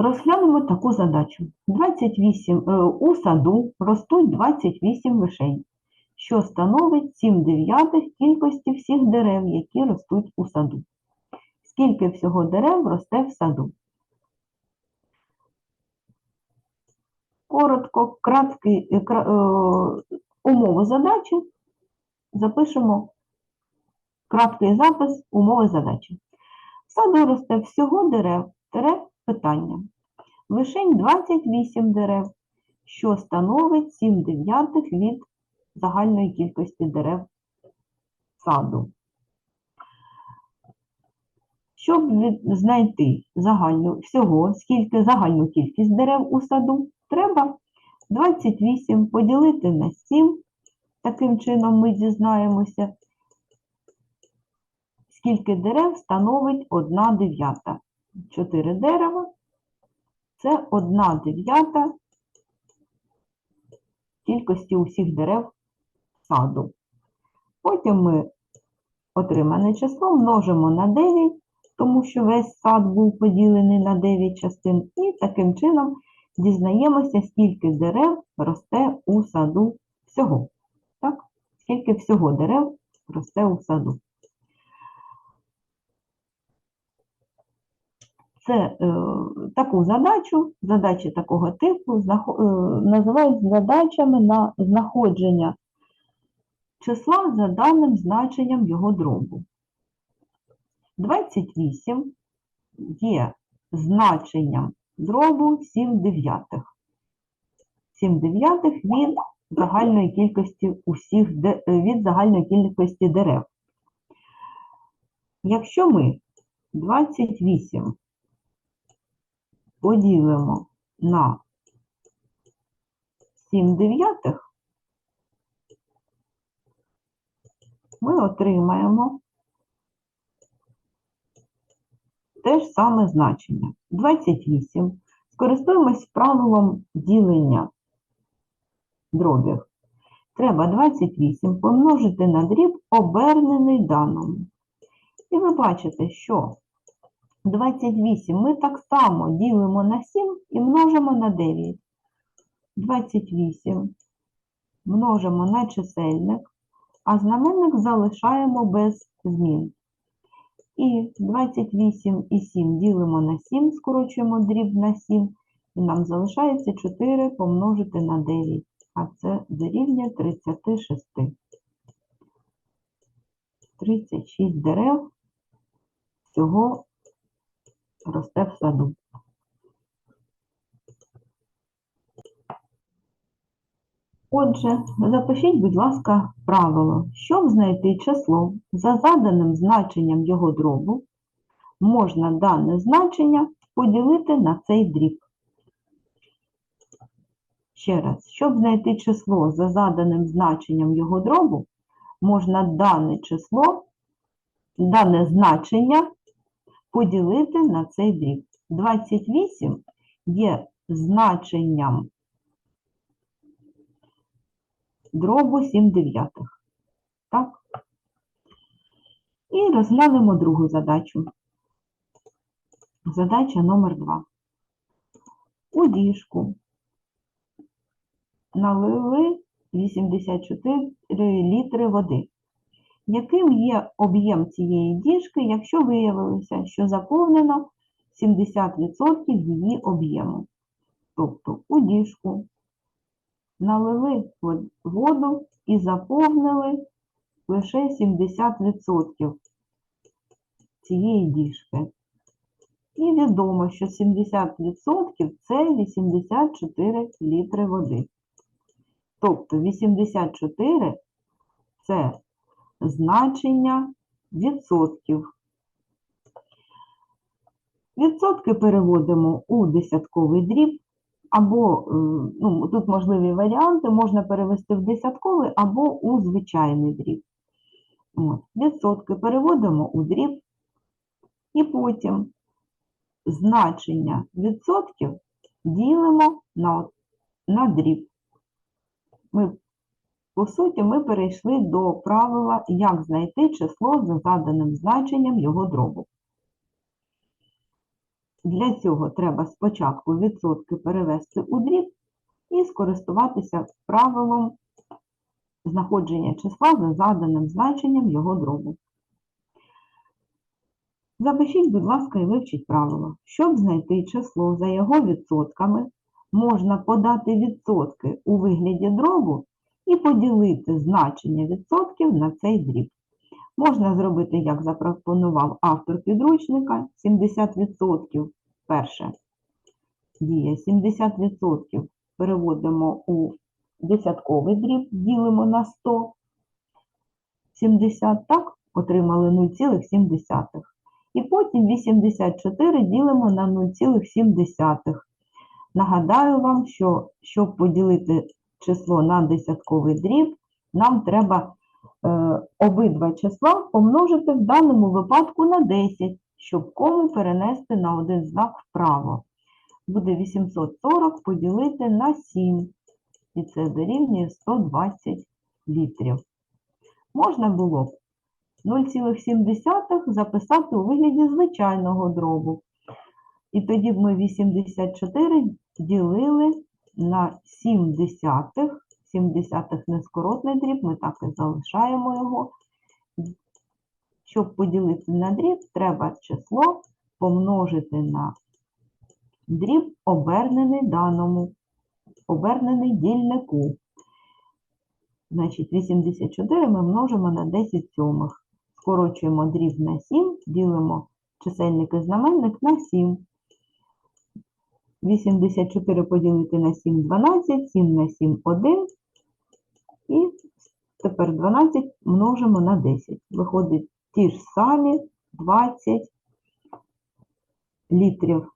Розглянемо таку задачу. 28, е, у саду ростуть 28 вишень, що становить 7 дев'ятих кількості всіх дерев, які ростуть у саду. Скільки всього дерев росте в саду? Коротко, краткий, е, е, умову задачі запишемо краткий запис умови задачі. В саду росте всього дерев, дерев питання. Вишень 28 дерев, що становить 7 дев'ятих від загальної кількості дерев саду. Щоб знайти загальну всього, скільки загальну кількість дерев у саду, треба 28 поділити на 7. Таким чином ми дізнаємося, скільки дерев становить 1 дев'ята. 4 дерева це 1 дев'ята кількості усіх дерев саду. Потім ми отримане число множимо на 9, тому що весь сад був поділений на 9 частин, і таким чином дізнаємося, скільки дерев росте у саду всього. Так? Скільки всього дерев росте у саду. Це е, таку задачу, задачі такого типу знахо- е, називають задачами на знаходження числа за даним значенням його дробу. 28 є значенням дробу 7 дев'ятих. 7 дев'ятих від загальної кількості усіх е, від загальної кількості дерев. Якщо ми 28 поділимо на 7 дев'ятих, ми отримаємо те ж саме значення. 28. Скористуємось правилом ділення дробів. Треба 28 помножити на дріб, обернений даному. І ви бачите, що 28 ми так само ділимо на 7 і множимо на 9. 28 множимо на чисельник, а знаменник залишаємо без змін. І 28 і 7 ділимо на 7, скорочуємо дріб на 7, і нам залишається 4 помножити на 9, а це дорівнює 36. 36 дерев всього росте в саду. Отже, запишіть, будь ласка, правило. Щоб знайти число за заданим значенням його дробу, можна дане значення поділити на цей дріб. Ще раз, щоб знайти число за заданим значенням його дробу, можна дане число, дане значення поділити на цей дріб. 28 є значенням дробу 7 дев'ятих. Так? І розглянемо другу задачу. Задача номер 2. У діжку налили 84 літри води. Яким є об'єм цієї діжки, якщо виявилося, що заповнено 70% її об'єму? Тобто у діжку налили воду і заповнили лише 70% цієї діжки. І відомо, що 70% це 84 літри води. Тобто 84 це значення відсотків. Відсотки переводимо у десятковий дріб, або ну, тут можливі варіанти, можна перевести в десятковий або у звичайний дріб. От. Відсотки переводимо у дріб, і потім значення відсотків ділимо на, на дріб. Ми, по суті, ми перейшли до правила, як знайти число за заданим значенням його дробу. Для цього треба спочатку відсотки перевести у дріб і скористуватися правилом знаходження числа за заданим значенням його дробу. Запишіть, будь ласка, і вивчіть правило. Щоб знайти число за його відсотками, можна подати відсотки у вигляді дробу і поділити значення відсотків на цей дріб. Можна зробити, як запропонував автор підручника, 70% перше дія 70% переводимо у десятковий дріб, ділимо на 100, 70, так, отримали 0,7. І потім 84 ділимо на 0,7. Нагадаю вам, що щоб поділити число на десятковий дріб, нам треба е, обидва числа помножити в даному випадку на 10, щоб кому перенести на один знак вправо. Буде 840 поділити на 7, і це дорівнює 120 літрів. Можна було б 0,7 записати у вигляді звичайного дробу. І тоді б ми 84 ділили на 7 десятих. 7 десятих нескоротний дріб, ми так і залишаємо його. Щоб поділити на дріб, треба число помножити на дріб, обернений даному, обернений дільнику. Значить, 84 ми множимо на 10 сьомих. Скорочуємо дріб на 7, ділимо чисельник і знаменник на 7. 84 поділити на 7 – 12, 7 на 7 – 1. І тепер 12 множимо на 10. Виходить ті ж самі 20 літрів.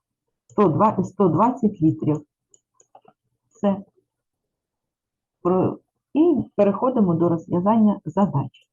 120, 120 літрів. Все. І переходимо до розв'язання задач.